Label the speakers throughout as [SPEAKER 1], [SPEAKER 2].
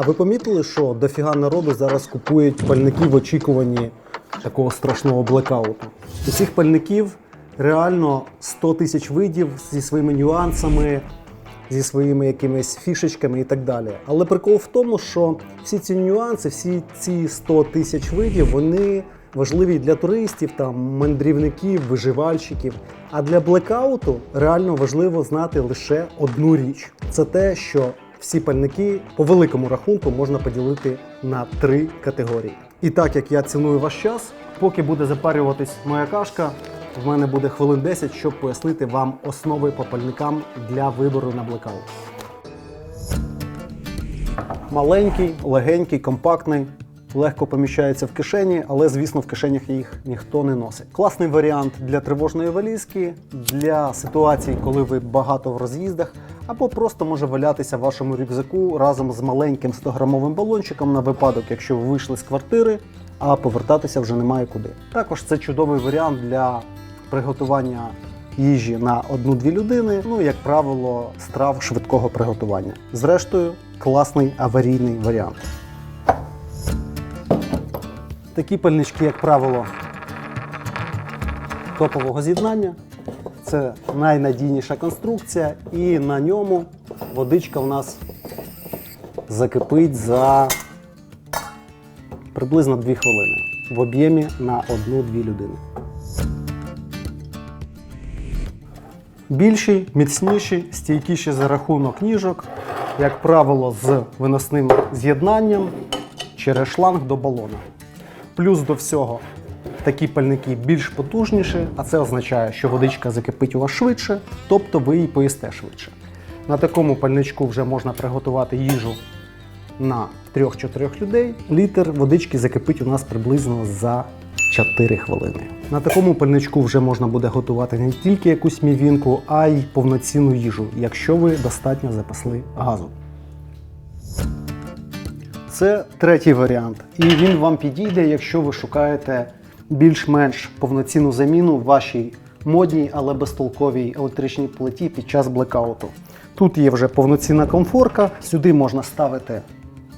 [SPEAKER 1] А ви помітили, що дофіга народу зараз купують пальники в очікуванні такого страшного блекауту? У цих пальників реально 100 тисяч видів зі своїми нюансами, зі своїми якимись фішечками і так далі. Але прикол в тому, що всі ці нюанси, всі ці 100 тисяч видів, вони важливі для туристів, там, мандрівників, виживальщиків. А для блекауту реально важливо знати лише одну річ: це те, що всі пальники по великому рахунку можна поділити на три категорії. І так як я ціную ваш час, поки буде запарюватись моя кашка, в мене буде хвилин 10, щоб пояснити вам основи по пальникам для вибору на блекаут. Маленький, легенький, компактний, легко поміщається в кишені, але звісно в кишенях їх ніхто не носить. Класний варіант для тривожної валізки, для ситуацій, коли ви багато в роз'їздах, або просто може валятися в вашому рюкзаку разом з маленьким 100-грамовим балончиком на випадок, якщо ви вийшли з квартири, а повертатися вже немає куди. Також це чудовий варіант для приготування їжі на одну-дві людини, ну, як правило, страв швидкого приготування. Зрештою, класний аварійний варіант. Такі пальнички, як правило, топового з'єднання. Це найнадійніша конструкція, і на ньому водичка у нас закипить за приблизно 2 хвилини в об'ємі на одну-дві людини. Більші, міцніші, стійкіші за рахунок ніжок, як правило, з виносним з'єднанням через шланг до балона. Плюс до всього такі пальники більш потужніші, а це означає, що водичка закипить у вас швидше, тобто ви її поїсте швидше. На такому пальничку вже можна приготувати їжу на 3-4 людей. Літр водички закипить у нас приблизно за 4 хвилини. На такому пальничку вже можна буде готувати не тільки якусь мівінку, а й повноцінну їжу, якщо ви достатньо запасли газу. Це третій варіант, і він вам підійде, якщо ви шукаєте більш-менш повноцінну заміну вашій модній, але безтолковій електричній плиті під час блекауту. Тут є вже повноцінна комфорка, сюди можна ставити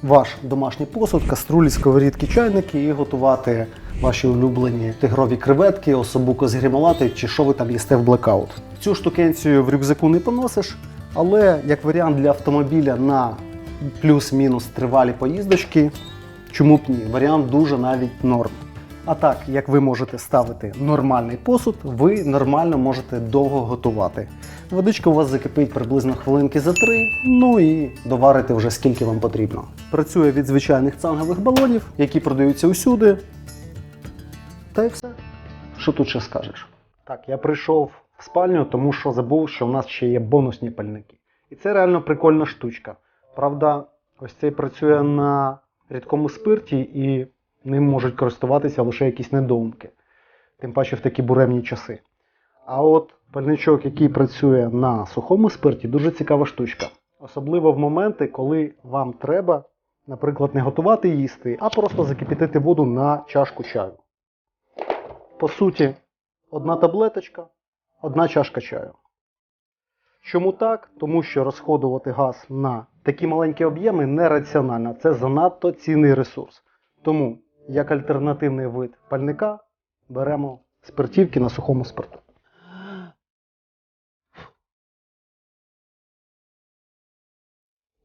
[SPEAKER 1] ваш домашній посуд, каструлі, сковорідки, чайники і готувати ваші улюблені тигрові креветки, особуко з грімолати чи що ви там їсте в блекаут. Цю штукенцію в рюкзаку не поносиш, але як варіант для автомобіля на плюс-мінус тривалі поїздочки, чому б ні? Варіант дуже навіть норм. А так, як ви можете ставити нормальний посуд, ви нормально можете довго готувати. Водичка у вас закипить приблизно хвилинки за три, ну і доварити вже скільки вам потрібно. Працює від звичайних цангових балонів, які продаються усюди. Та й все. Що тут ще скажеш? Так, я прийшов в спальню, тому що забув, що в нас ще є бонусні пальники. І це реально прикольна штучка. Правда, ось цей працює на рідкому спирті і ним можуть користуватися лише якісь недоумки. Тим паче в такі буремні часи. А от пальничок, який працює на сухому спирті, дуже цікава штучка. Особливо в моменти, коли вам треба, наприклад, не готувати їсти, а просто закипятити воду на чашку чаю. По суті, одна таблеточка, одна чашка чаю. Чому так? Тому що розходувати газ на такі маленькі об'єми нераціонально. Це занадто цінний ресурс. Тому, як альтернативний вид пальника, беремо спиртівки на сухому спирту.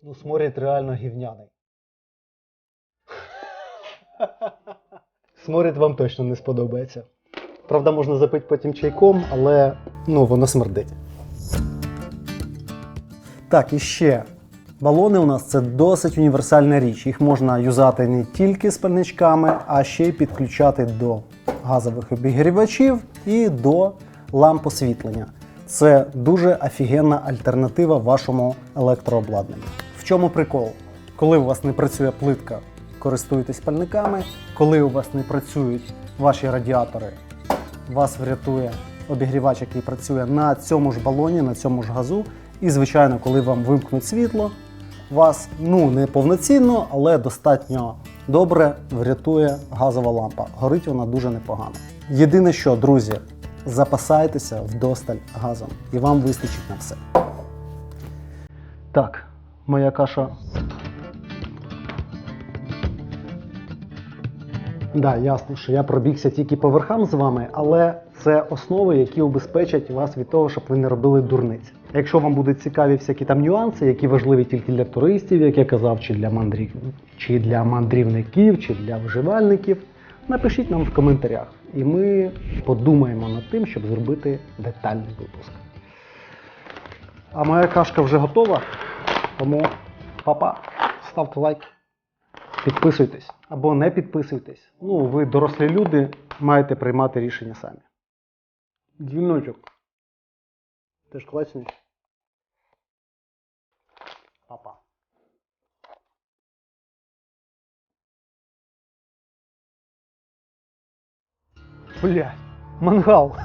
[SPEAKER 1] Ну, сморід реально гівняний. Сморід вам точно не сподобається. Правда, можна запити потім чайком, але ну, воно смердить. Так, і ще. Балони у нас це досить універсальна річ. Їх можна юзати не тільки з пальничками, а ще й підключати до газових обігрівачів і до ламп освітлення. Це дуже офігенна альтернатива вашому електрообладнанню. В чому прикол? Коли у вас не працює плитка, користуєтесь пальниками. Коли у вас не працюють ваші радіатори, вас врятує обігрівач, який працює на цьому ж балоні, на цьому ж газу. І, звичайно, коли вам вимкнуть світло, вас ну не повноцінно, але достатньо добре врятує газова лампа. Горить вона дуже непогано. Єдине що, друзі, запасайтеся вдосталь газом, і вам вистачить на все. Так, моя каша. Да, ясно, що я пробігся тільки по верхам з вами, але це основи, які убезпечать вас від того, щоб ви не робили дурниць. Якщо вам будуть цікаві всякі там нюанси, які важливі тільки для туристів, як я казав, чи для мандрів, чи для мандрівників, чи для вживальників, напишіть нам в коментарях, і ми подумаємо над тим, щоб зробити детальний випуск. А моя кашка вже готова, тому папа, ставте лайк. Підписуйтесь або не підписуйтесь. Ну, ви дорослі люди, маєте приймати рішення самі. Дзвіночок. Ти ж класний. Блядь, мангал.